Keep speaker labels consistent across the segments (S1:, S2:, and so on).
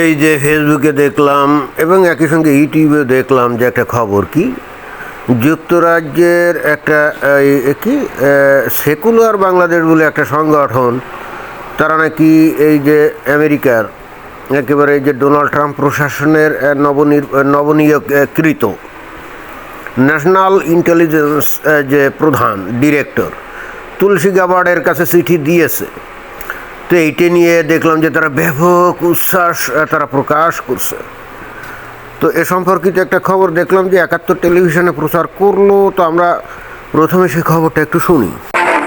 S1: এই যে ফেসবুকে দেখলাম এবং একই সঙ্গে ইউটিউবে দেখলাম যে একটা খবর কি? যুক্তরাজ্যের একটা কি? সেকুলার বাংলাদেশ বলে একটা সংগঠন, তারা নাকি এই যে আমেরিকার, একেবারে এই যে ডোনাল্ড ট্রাম্প প্রশাসনের নবনির নবনিয়োগকৃত ন্যাশনাল ইন্টেলিজেন্স যে প্রধান ডিরেক্টর তুলসী গাবার্ডের কাছে চিঠি দিয়েছে। তো এইটা নিয়ে দেখলাম যে তারা ব্যাপক উচ্ছ্বাস তারা প্রকাশ করছে। তো এ সম্পর্কিত একটা খবর দেখলাম যে একাত্তর টেলিভিশনে প্রচার করল। তো আমরা প্রথমে সেই খবরটা একটু শুনি।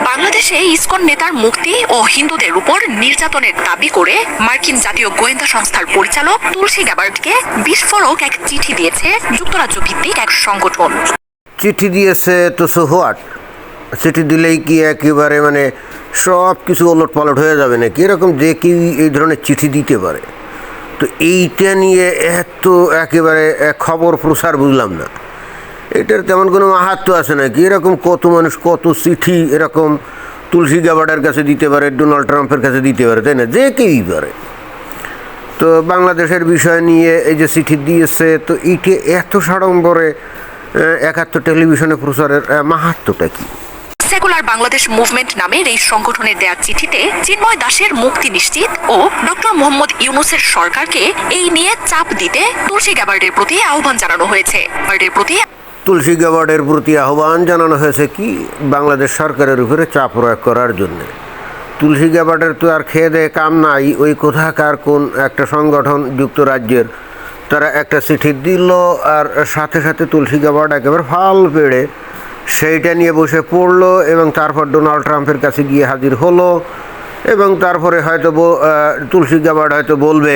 S2: বাংলাদেশে ইসকন নেতার মুক্তি ও হিন্দুদের উপর নির্যাতনের দাবি করে মার্কিন জাতীয় গোয়েন্দা সংস্থার পরিচালক তুলসী গ্যাবার্টকে বিস্ফোরক এক চিঠি দিয়েছে যুক্তরাজ্য ভিত্তিক এক সংগঠন।
S1: চিঠি দিয়েছে তো সো হোয়াট? চিঠি দিলেই কি একেবারে মানে সব কিছু ওলট পালট হয়ে যাবে নাকি? এরকম যে কেউ এই ধরনের চিঠি দিতে পারে। তো এইটা নিয়ে এত একেবারে খবর প্রসার বুঝলাম না। এটার তেমন কোনো মাহাত্ম আছে নাকি? এরকম কত মানুষ কত চিঠি এরকম তুলসী গাবাডার কাছে দিতে পারে ডোনাল্ড ট্রাম্পের কাছে দিতে পারে তাই না? যে কেউই পারে। তো বাংলাদেশের বিষয় নিয়ে এই যে চিঠি দিয়েছে তো এইটা এত সাড়ম্বরে একাত্তর টেলিভিশনে প্রচারের আহ, মাহাত্ম্যটা কি?
S2: সেকুলার বাংলাদেশ মুভমেন্ট নামের এই সংগঠনের দেয়া চিঠিতে চিন্ময় দাসের মুক্তি নিশ্চিত ও ডক্টর মোহাম্মদ ইউনুসের সরকারকে এই নিয়ে চাপ দিতে তুলসী গ্যাবার্ডের প্রতি আহ্বান জানানো হয়েছে। প্রতি
S1: তুলসী গাবার্ডের প্রতি আহ্বান জানানো হয়েছে কি? বাংলাদেশ সরকারের উপরে চাপ প্রয়োগ করার জন্য। তুলসী গাবার্ডের তো আর খেয়ে দেয়ে কাম নাই, ওই কোথাকার কোন একটা সংগঠন যুক্তরাজ্যের? তারা একটা চিঠি দিল আর সাথে সাথে তুলসী গাবার্ড একেবারে ফাল পেড়ে সেইটা নিয়ে বসে পড়ল এবং তারপর ডোনাল্ড ট্রাম্পের কাছে গিয়ে হাজির হলো এবং তারপরে হয়তো তুলসী গাবার্ড হয়তো বলবে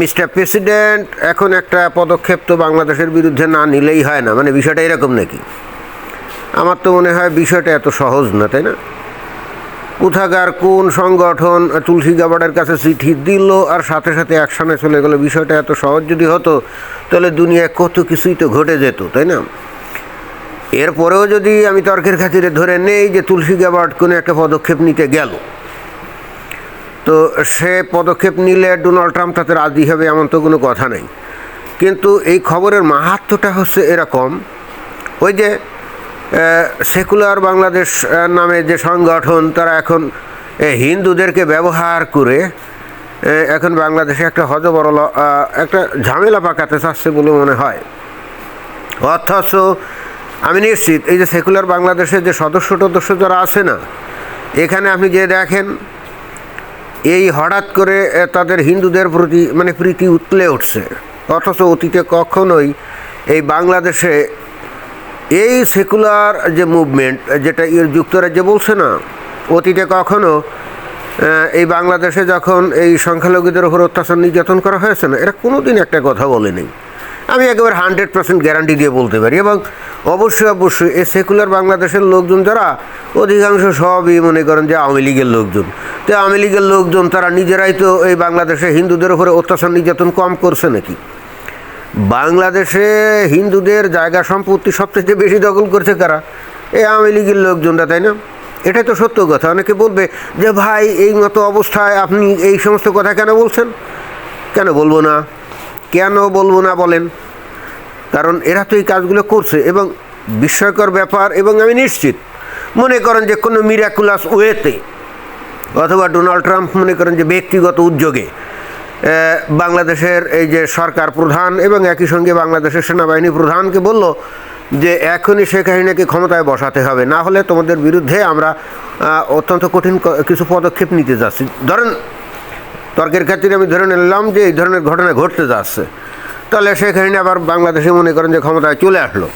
S1: মিস্টার প্রেসিডেন্ট, এখন একটা পদক্ষেপ তো বাংলাদেশের বিরুদ্ধে না নিলেই হয় না। মানে বিষয়টা এরকম নাকি? আমার তো মনে হয় বিষয়টা এত সহজ না, তাই না? কোথাকার কোন সংগঠন তুলসী গাবার্ডের কাছে চিঠি দিল আর সাথে সাথে অ্যাকশনে চলে গেলো? বিষয়টা এত সহজ যদি হতো, তাহলে দুনিয়ায় কত কিছুই তো ঘটে যেত, তাই না? এরপরেও যদি আমি তর্কের খাতিরে ধরে নেই যে তুলসী গাবার্ড কোনো একটা পদক্ষেপ নিতে গেল, তো সে পদক্ষেপ নিলে ডোনাল্ড ট্রাম্প তাতে রাজি হবে এমন তো কোনো কথা নেই। কিন্তু এই খবরের মাহাত্ম্যটা হচ্ছে এরকম, ওই যে সেকুলার বাংলাদেশ নামে যে সংগঠন, তারা এখন হিন্দুদেরকে ব্যবহার করে এখন বাংলাদেশে একটা হজবরল একটা ঝামেলা পাকাতে চাচ্ছে বলে মনে হয়। অথচ আমি নিশ্চিত, এই যে সেকুলার বাংলাদেশের যে সদস্য টদস্য যারা আছে না, এখানে আপনি যে দেখেন, এই হঠাৎ করে তাদের হিন্দুদের প্রতি মানে প্রীতি উতলে উঠছে। অথচ অতীতে কখনোই এই বাংলাদেশে এই সেকুলার যে মুভমেন্ট যেটা যুক্তরাজ্যে বলছে না, অতীতে কখনো এই বাংলাদেশে যখন এই সংখ্যালঘুদের উপর অত্যাচার নির্যাতন করা হয়েছে না, এরা কোনোদিন একটা কথা বলেনি। আমি একেবারে হান্ড্রেড পার্সেন্ট গ্যারান্টি দিয়ে বলতে পারি। এবং অবশ্যই অবশ্যই এই সেকুলার বাংলাদেশের লোকজন যারা, অধিকাংশ সবই মনে করেন যে আওয়ামী লীগের লোকজন। তো আওয়ামী লীগের লোকজন তারা নিজেরাই তো এই বাংলাদেশে হিন্দুদের উপরে অত্যাচার নির্যাতন কম করছে নাকি? বাংলাদেশে হিন্দুদের জায়গা সম্পত্তি সবচেয়ে বেশি দখল করছে কারা? এই আওয়ামী লীগের লোকজনরা, তাই না? এটাই তো সত্য কথা। অনেকে বলবে যে, ভাই, এই মতো অবস্থায় আপনি এই সমস্ত কথা কেন বলছেন? কেন বলব না? কেন বলব না বলেন? কারণ এরা তো এই কাজগুলো করছে এবং বিস্ময়কর ব্যাপার এবং আমি নিশ্চিত মনে করেন যে কোনো মিরাকুলাস ওয়েতে অথবা ডোনাল্ড ট্রাম্প মনে করেন যে ব্যক্তিগত উদ্যোগে বাংলাদেশের এই যে সরকার প্রধান এবং একই সঙ্গে বাংলাদেশের সেনাবাহিনী প্রধানকে বলল যে এখনই শেখ হাসিনাকে ক্ষমতায় বসাতে হবে, না হলে তোমাদের বিরুদ্ধে আমরা অত্যন্ত কঠিন কিছু পদক্ষেপ নিতে যাচ্ছি। ধরেন তর্কের ক্ষেত্রে আমি ধরে নিলাম যে এই ধরনের ঘটনা ঘটতে যাচ্ছে। তাহলে সেখানে আবার বাংলাদেশে মনে করেন যে ক্ষমতায় চলে আসলো।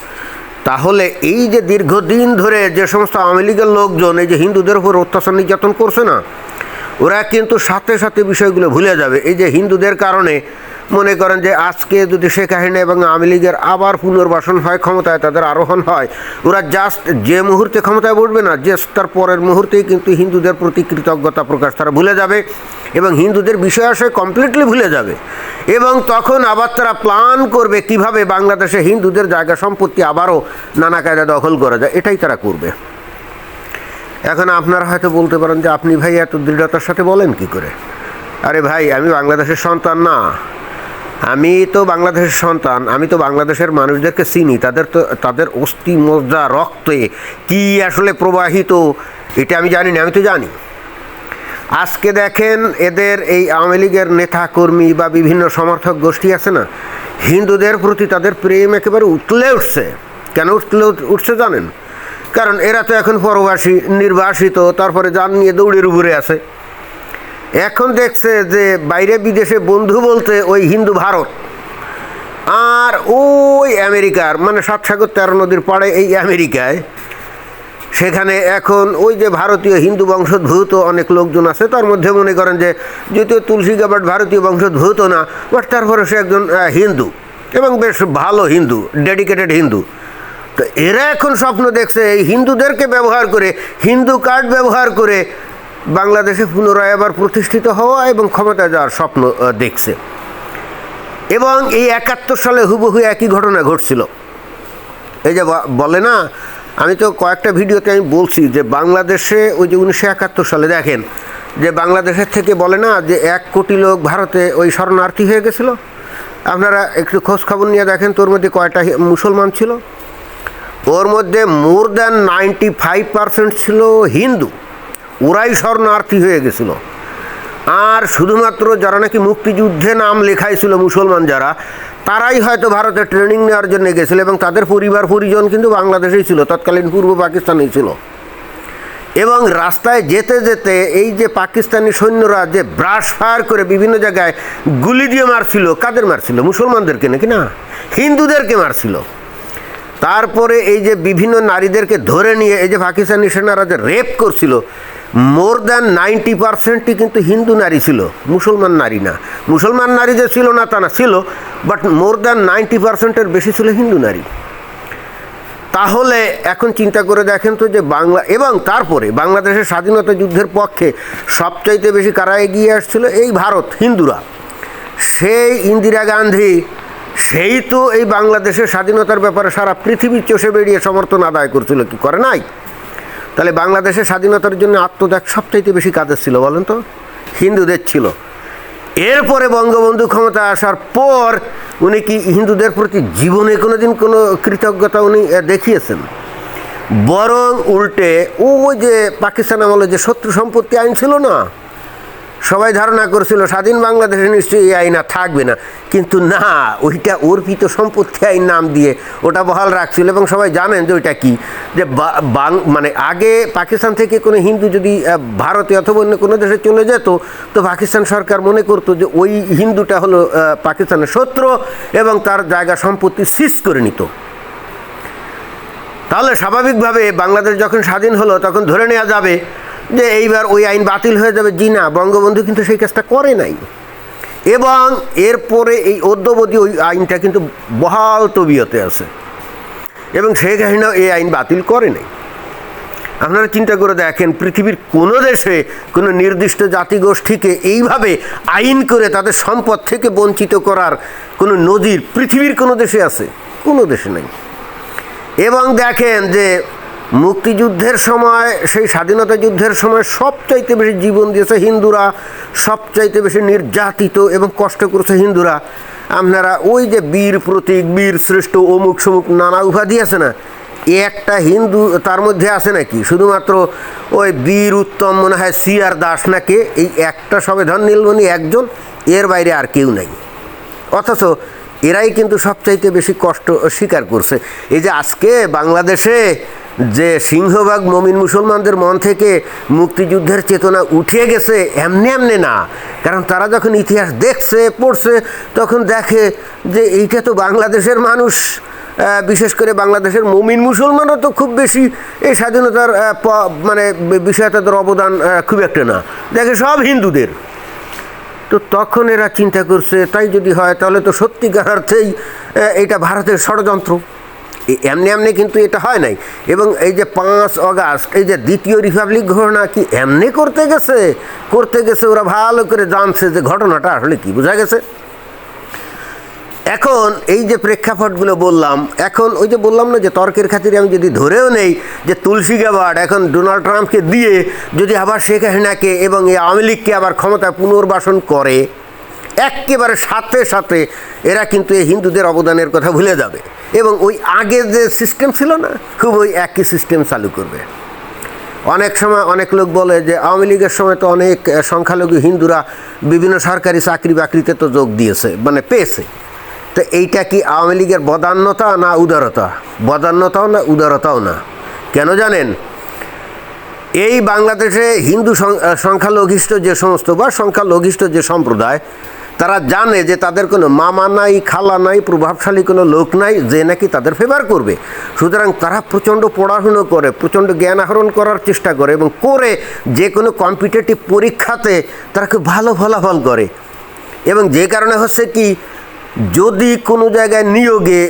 S1: তাহলে এই যে দীর্ঘদিন ধরে যে সমস্ত আওয়ামী লীগের লোকজন, এই যে হিন্দুদের উপর অত্যাচার নির্যাতন করছে না, ওরা কিন্তু সাথে সাথে বিষয়গুলো ভুলে যাবে। এই যে হিন্দুদের কারণে মনে করেন যে আজকে যদি শেখ হাসিনা এবং আওয়ামী লীগের আবার পুনর্বাসন হয়, ক্ষমতায় তাদের আরোহণ হয়। ওরা জাস্ট যে মুহূর্তে ক্ষমতায় বসবে না যে তার পরের মুহূর্তেই কিন্তু হিন্দুদের প্রতি কৃতজ্ঞতা প্রকাশ তারা ভুলে যাবে এবং হিন্দুদের বিষয় আসে কমপ্লিটলি ভুলে যাবে। এবং তখন আবার তারা প্ল্যান করবে কীভাবে বাংলাদেশে হিন্দুদের জায়গা সম্পত্তি আবারও নানা কায়দা দখল করা যায়, এটাই তারা করবে। এখন আপনারা হয়তো বলতে পারেন যে, আপনি ভাই এত দৃঢ়তার সাথে বলেন কি করে? আরে ভাই, আমি বাংলাদেশের সন্তান না। আমি তো বাংলাদেশের সন্তান, আমি তো বাংলাদেশের মানুষদেরকে চিনি, তাদের তো, তাদের অস্থি মজ্জা রক্তে কি আসলে প্রবাহিত, এটা আমি জানি না, আমি তো জানি। আজকে দেখেন এদের এই আওয়ামী লীগের নেতা কর্মী বা বিভিন্ন সমর্থক গোষ্ঠী আছে না, হিন্দুদের প্রতি তাদের প্রেম একেবারে উতলে উঠছে। কেন উঠলে উঠছে জানেন? কারণ এরা তো এখন পরবাসী, নির্বাসিত, তারপরে যান নিয়ে দৌড়ের উপরে আছে। এখন দেখছে যে বাইরে বিদেশে বন্ধু বলতে ওই হিন্দু ভারত, আর ওই আমেরিকার মানে সাত সাগর তেরো নদীর পাড়ে এই আমেরিকায়, সেখানে এখন ওই যে ভারতীয় হিন্দু বংশোদ্ভূত অনেক লোকজন আছে, তার মধ্যে মনে করেন যে যদিও তুলসী গাবাট ভারতীয় বংশোদ্ভূত না, বাট তারপরে সে একজন হিন্দু, এবং বেশ ভালো হিন্দু, ডেডিকেটেড হিন্দু। তো এরা এখন স্বপ্ন দেখছে এই হিন্দুদেরকে ব্যবহার করে, হিন্দু কার্ড ব্যবহার করে বাংলাদেশে পুনরায় আবার প্রতিষ্ঠিত হওয়া এবং ক্ষমতায় যাওয়ার স্বপ্ন দেখছে। এবং এই একাত্তর সালে হুবহু একই ঘটনা ঘটছিল। এই যে বলে না, আমি তো কয়েকটা ভিডিওতে আমি বলছি যে বাংলাদেশে ওই যে উনিশশো একাত্তর সালে দেখেন, যে বাংলাদেশের থেকে বলে না যে এক কোটি লোক ভারতে ওই শরণার্থী হয়ে গেছিল। আপনারা একটু খোঁজ খবর নিয়ে দেখেন, তোর মধ্যে কয়টা মুসলমান ছিল। ওর মধ্যে more than ninety five percent ছিল হিন্দু। ওরাই শরণার্থী হয়ে গেছিল। আর শুধুমাত্র যারা নাকি মুক্তিযুদ্ধে নাম লেখাইছিল মুসলমান যারা, তারাই হয়তো ভারতে ট্রেনিং নেওয়ার জন্য গেছিল এবং তাদের পরিবার, পরিজন কিন্তু বাংলাদেশেই ছিল, তৎকালীন পূর্ব পাকিস্তানেই ছিল। এবং রাস্তায় যেতে যেতে এই যে পাকিস্তানি সৈন্যরা যে ব্রাশ ফায়ার করে বিভিন্ন জায়গায় গুলি দিয়ে মারছিল, কাদের মারছিল? মুসলমানদেরকে নাকি না? হিন্দুদেরকে মারছিল। তারপরে এই যে বিভিন্ন নারীদেরকে ধরে নিয়ে, এই যে পাকিস্তানি সেনারা যে রেপ করছিল মোর দ্যান নাইনটি পার্সেন্টই কিন্তু হিন্দু নারী ছিল, মুসলমান নারী না। মুসলমান নারী যে ছিল না, তা না, ছিল বাট মোর দ্যান নাইনটি পার্সেন্টের বেশি ছিল হিন্দু নারী। তাহলে এখন চিন্তা করে দেখেন তো যে বাংলা, এবং তারপরে বাংলাদেশের স্বাধীনতা যুদ্ধের পক্ষে সবচাইতে বেশি কারা এগিয়ে আসছিল? এই ভারত, হিন্দুরা। সেই ইন্দিরা গান্ধী সেই তো এই বাংলাদেশের স্বাধীনতার ব্যাপারে সারা পৃথিবী চষে বেরিয়ে সমর্থন আদায় করছিল, কি করে নাই? তাহলে বাংলাদেশের স্বাধীনতার জন্য আত্মত্যাগ সবচাইতে বেশি কাদের ছিল বলেন তো? হিন্দুদের ছিল। এরপরে বঙ্গবন্ধু ক্ষমতা আসার পর উনি কি হিন্দুদের প্রতি জীবনে কোনো দিন কোনো কৃতজ্ঞতা উনি দেখিয়েছেন? বরং উল্টে ও যে পাকিস্তান আমলে যে শত্রু সম্পত্তি আইন ছিল না সবাই ধারণা করেছিল, স্বাধীন বাংলাদেশে নিশ্চয়ই এই আইন আর থাকবে না। কিন্তু না, ওইটা অর্পিত সম্পত্তি আইন নাম দিয়ে ওটা বহাল রাখছিল এবং সবাই জানেন যে ওইটা কি? যে মানে আগে পাকিস্তান থেকে কোনো হিন্দু যদি ভারতে অথবা অন্য কোনো দেশে চলে যেত, তো পাকিস্তান সরকার মনে করতো যে ওই হিন্দুটা হলো পাকিস্তানের শত্রু এবং তার জায়গা সম্পত্তি সিজ করে নিত। তাহলে স্বাভাবিকভাবে বাংলাদেশ যখন স্বাধীন হলো, তখন ধরে নেওয়া যাবে যে এইবার ওই আইন বাতিল হয়ে যাবে, জি না, বঙ্গবন্ধু কিন্তু সেই কাজটা করে নাই। এবং এরপরে এই অদ্যবধি ওই আইনটা কিন্তু বহাল তবিয়তে আছে। এবং সেই কাহিনীও এই আইন বাতিল করে নাই। আপনারা চিন্তা করে দেখেন, পৃথিবীর কোনো দেশে কোনো নির্দিষ্ট জাতিগোষ্ঠীকে এইভাবে আইন করে তাদের সম্পদ থেকে বঞ্চিত করার কোনো নজির পৃথিবীর কোনো দেশে আছে? কোনো দেশে নেই। এবং দেখেন যে মুক্তিযুদ্ধের সময়, সেই স্বাধীনতা যুদ্ধের সময় সবচাইতে বেশি জীবন দিয়েছে হিন্দুরা, সবচাইতে বেশি নির্যাতিত এবং কষ্ট করেছে হিন্দুরা। আপনারা ওই যে বীর প্রতীক, বীর শ্রেষ্ঠ, অমুক সমুক নানা উপাধি আছে না? একটা হিন্দু তার মধ্যে আছে নাকি? শুধুমাত্র ওই বীর উত্তম মনে হয় সিআর দাস নাকি? এই একটা সবেধন নীলমণি একজন, এর বাইরে আর কেউ নাই। অথচ এরাই কিন্তু সবচাইতে বেশি কষ্ট স্বীকার করছে। এই যে আজকে বাংলাদেশে যে সিংহভাগ মমিন মুসলমানদের মন থেকে মুক্তিযুদ্ধের চেতনা উঠে গেছে, এমনি এমনি না। কারণ তারা যখন ইতিহাস দেখছে, পড়ছে, তখন দেখে যে এইটা তো বাংলাদেশের মানুষ। বিশেষ করে বাংলাদেশের মমিন মুসলমানও তো খুব বেশি এই স্বাধীনতার মানে বিষয়ে তাদের অবদান খুব একটা না। দেখে সব হিন্দুদের। তো তখন এরা চিন্তা করছে, তাই যদি হয় তাহলে তো সত্যিকার অর্থেই এটা ভারতের ষড়যন্ত্র। এমনি এমনি কিন্তু এটা হয় নাই। এবং এই যে পাঁচ অগাস্ট, এই যে দ্বিতীয় রিপাবলিক ঘটনা কি এমনি করতে গেছে? করতে গেছে, ওরা ভালো করে জানছে যে ঘটনাটা আসলে কি বোঝা গেছে। এখন এই যে প্রেক্ষাপটগুলো বললাম, এখন ওই যে বললাম না যে তর্কের খাতিরে আমি যদি ধরেও নেই যে তুলসী গ্যাবার্ড এখন ডোনাল্ড ট্রাম্পকে দিয়ে যদি আবার শেখ হাসিনাকে এবং এই আওয়ামী লীগকে আবার ক্ষমতায় পুনর্বাসন করে, একেবারে সাথে সাথে এরা কিন্তু এই হিন্দুদের অবদানের কথা ভুলে যাবে। এবং ওই আগে যে সিস্টেম ছিল না, খুব ওই একই সিস্টেম চালু করবে। অনেক সময় অনেক লোক বলে যে আওয়ামী লীগের সময় তো অনেক সংখ্যালঘু হিন্দুরা বিভিন্ন সরকারি চাকরি বাকরিতে তো যোগ দিয়েছে মানে পেয়েছে। তো এইটা কি আওয়ামী লীগের বদান্যতা না উদারতা? বদান্যতাও না উদারতাও না? কেন জানেন? এই বাংলাদেশে হিন্দু সংখ্যালঘিষ্ঠ যে সমস্ত বা সংখ্যালঘিষ্ঠ যে সম্প্রদায় তারা জানে যে তাদের কোনো মামা নাই, খালা নাই, প্রভাবশালী কোনো লোক নাই যে নাকি তাদের ফেভার করবে। সুতরাং তারা প্রচণ্ড পড়াশুনো করে, প্রচণ্ড জ্ঞান আহরণ করার চেষ্টা করে এবং করে যে কোনো কম্পিটিটিভ পরীক্ষাতে তারা খুব ভালো ফলাফল করে। এবং যে কারণে হচ্ছে কি, যদি কোনো জায়গায় নিয়োগে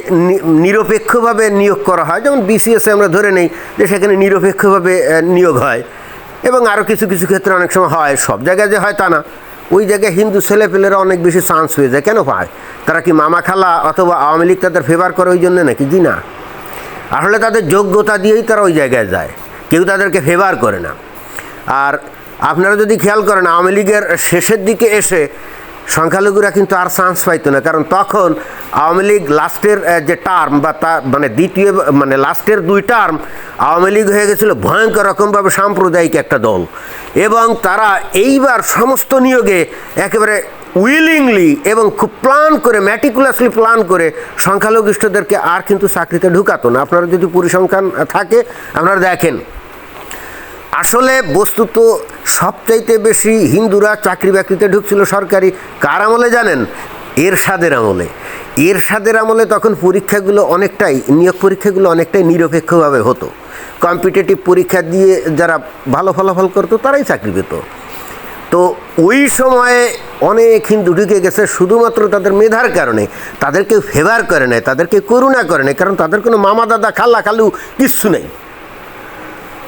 S1: নিরপেক্ষভাবে নিয়োগ করা হয়, যেমন বিসিএসে আমরা ধরে নেই যে সেখানে নিরপেক্ষভাবে নিয়োগ হয়। এবং আরও কিছু কিছু ক্ষেত্রে অনেক সময় হয়, সব জায়গায় যে হয় তা না। ওই জায়গায় হিন্দু ছেলেপেলেরা অনেক বেশি চান্স হয়ে যায়। কেন পায় তারা কি মামা খালা অথবা আওয়ামী লীগ তাদের ফেভার করে ওই জন্য নাকি? জি না। আসলে তাদের যোগ্যতা দিয়েই তারা ওই জায়গায় যায়। কেউ তাদেরকে ফেভার করে না। আর আপনারা যদি খেয়াল করেন, আওয়ামী লীগের শেষের দিকে এসে সংখ্যালঘুরা কিন্তু আর চান্স পাইতো না। কারণ তখন আওয়ামী লীগ লাস্টের যে টার্ম বা তা মানে দ্বিতীয় মানে লাস্টের দুই টার্ম আওয়ামী লীগ হয়ে গেছিল ভয়ঙ্কর রকমভাবে সাম্প্রদায়িক একটা দল। এবং তারা এইবার সমস্ত নিয়োগে একেবারে উইলিংলি এবং খুব প্ল্যান করে ম্যাটিকুলাসলি প্ল্যান করে সংখ্যালঘিষ্ঠদেরকে আর কিন্তু চাকরিতে ঢুকাতো না। আপনারা যদি পরিসংখ্যান থাকে, আপনারা দেখেন। আসলে বস্তুত সবচাইতে বেশি হিন্দুরা চাকরি বাকরিতে ঢুকছিল সরকারি, কার আমলে জানেন? এরশাদের আমলে। এরশাদের আমলে তখন পরীক্ষাগুলো অনেকটাই, নিয়োগ পরীক্ষাগুলো অনেকটাই নিরপেক্ষভাবে হতো। কম্পিটিটিভ পরীক্ষা দিয়ে যারা ভালো ফলাফল করতো, তারাই চাকরি পেত। তো ওই সময়ে অনেক হিন্দু ঢুকে গেছে, শুধুমাত্র তাদের মেধার কারণে। তাদেরকে ফেভার করে নেয় তাদেরকে করুণা করে নেয় কারণ তাদের কোনো মামা দাদা খালা খালু কিচ্ছু নেই।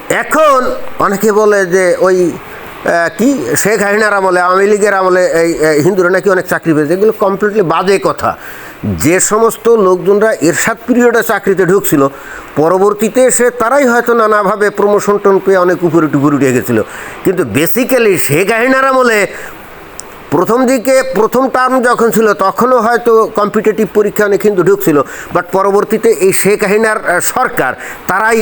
S1: এখন অনেকে বলে যে ওই কি শেখ হাসিনার আমলে, আওয়ামী লীগের আমলে এই হিন্দুরা নাকি অনেক চাকরি পেয়েছে। এগুলো কমপ্লিটলি বাজে কথা। যে সমস্ত লোকজনরা এরশাদ পিরিয়ডে চাকরিতে ঢুকছিল, পরবর্তীতে এসে তারাই হয়তো নানাভাবে প্রমোশন টন পেয়ে অনেক উপরে টুপুরে উঠে গেছিল। কিন্তু বেসিক্যালি শেখ হাসিনার আমলে প্রথম দিকে প্রথম টার্ম যখন ছিল, তখনও হয়তো কম্পিটিটিভ পরীক্ষা অনেক কিন্তু ঢুকছিল বাট পরবর্তীতে এই শেখ হাসিনার সরকার, তারাই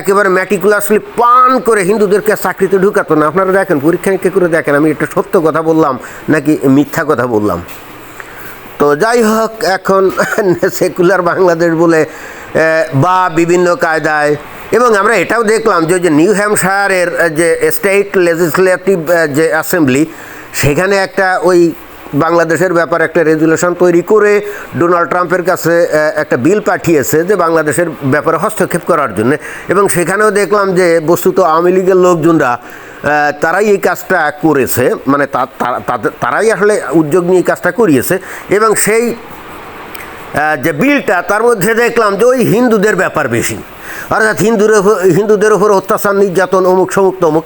S1: একেবারে ম্যাটিকুলাসলি পান করে হিন্দুদেরকে চাকরিতে ঢুকাতো না। আপনারা দেখেন, পরীক্ষা নিরীক্ষা করে দেখেন, আমি একটা সত্য কথা বললাম, নাকি মিথ্যা কথা বললাম? তো যাই হোক, এখন সেকুলার বাংলাদেশ বলে বা বিভিন্ন কায়দায়, এবং আমরা এটাও দেখলাম যে নিউ হ্যামশায়ারের যে স্টেট লেজিসলেটিভ যে অ্যাসেম্বলি সেখানে একটা ওই বাংলাদেশের ব্যাপার একটা রেজুলেশন তৈরি করে ডোনাল্ড ট্রাম্পের কাছে একটা বিল পাঠিয়েছে যে বাংলাদেশের ব্যাপারে হস্তক্ষেপ করার জন্য। এবং সেখানেও দেখলাম যে বস্তুত আওয়ামী লীগের লোকজনরা তারাই এই কাজটা করেছে মানে তারাই আসলে উদ্যোগ নিয়ে কাজটা করিয়েছে। এবং সেই যে বিলটা, তার মধ্যে দেখলাম যে ওই হিন্দুদের ব্যাপার বেশি। অর্থাৎ হিন্দুদের হিন্দুদের উপর অত্যাচার, নির্যাতন, অমুক সমুক তমুক।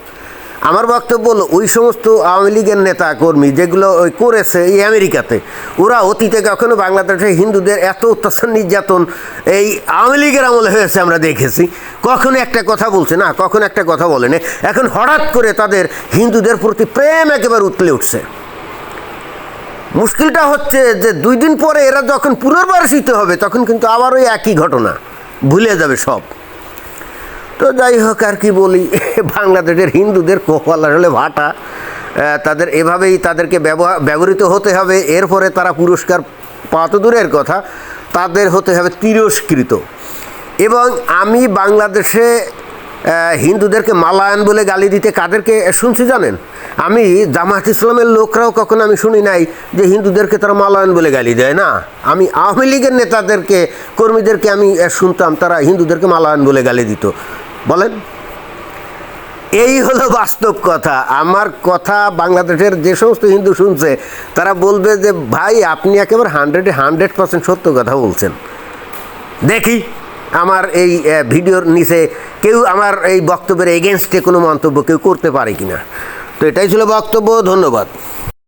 S1: আমার বক্তব্য হলো, ওই সমস্ত আওয়ামী লীগের নেতা কর্মী যেগুলো ওই করেছে এই আমেরিকাতে, ওরা অতীতে কখনো বাংলাদেশে হিন্দুদের এত অত্যাচার নির্যাতন এই আওয়ামী লীগের আমলে হয়েছে আমরা দেখেছি। কখনো একটা কথা বলছে না, কখনো একটা কথা বলেনি এখন হঠাৎ করে তাদের হিন্দুদের প্রতি প্রেম একেবারে উতলে উঠছে। মুশকিলটা হচ্ছে যে দুই দিন পরে এরা যখন পুনর্বাসিত হবে, তখন কিন্তু আবার ওই একই ঘটনা, ভুলে যাবে সব। তো যাই হোক আর কি বলি, বাংলাদেশের হিন্দুদের কপাল আসলে ভাটা। তাদের এভাবেই তাদেরকে ব্যবহার ব্যবহৃত হতে হবে। এরপরে তারা পুরস্কার পাওয়া তো দূরের কথা, তাদের হতে হবে তিরস্কৃত। এবং আমি বাংলাদেশে হিন্দুদেরকে মালায়ন বলে গালি দিতে কাদেরকে শুনছি জানেন? আমি জামাত ইসলামের লোকরাও কখনো আমি শুনি নাই যে হিন্দুদেরকে তারা মালায়ন বলে গালি দেয় না। আমি আওয়ামী লীগের নেতাদেরকে, কর্মীদেরকে আমি শুনতাম, তারা হিন্দুদেরকে মালায়ন বলে গালি দিত। বলেন। এই হলো বাস্তব কথা। আমার কথা বাংলাদেশের যে সমস্ত হিন্দু শুনছে, তারা বলবে যে, ভাই, আপনি একেবারে হান্ড্রেডে হান্ড্রেড পার্সেন্ট সত্য কথা বলছেন। দেখি, আমার এই ভিডিওর নিচে কেউ আমার এই বক্তব্যের এগেনস্টে কোনো মন্তব্য কেউ করতে পারে কিনা। তো এটাই ছিল বক্তব্য, ধন্যবাদ।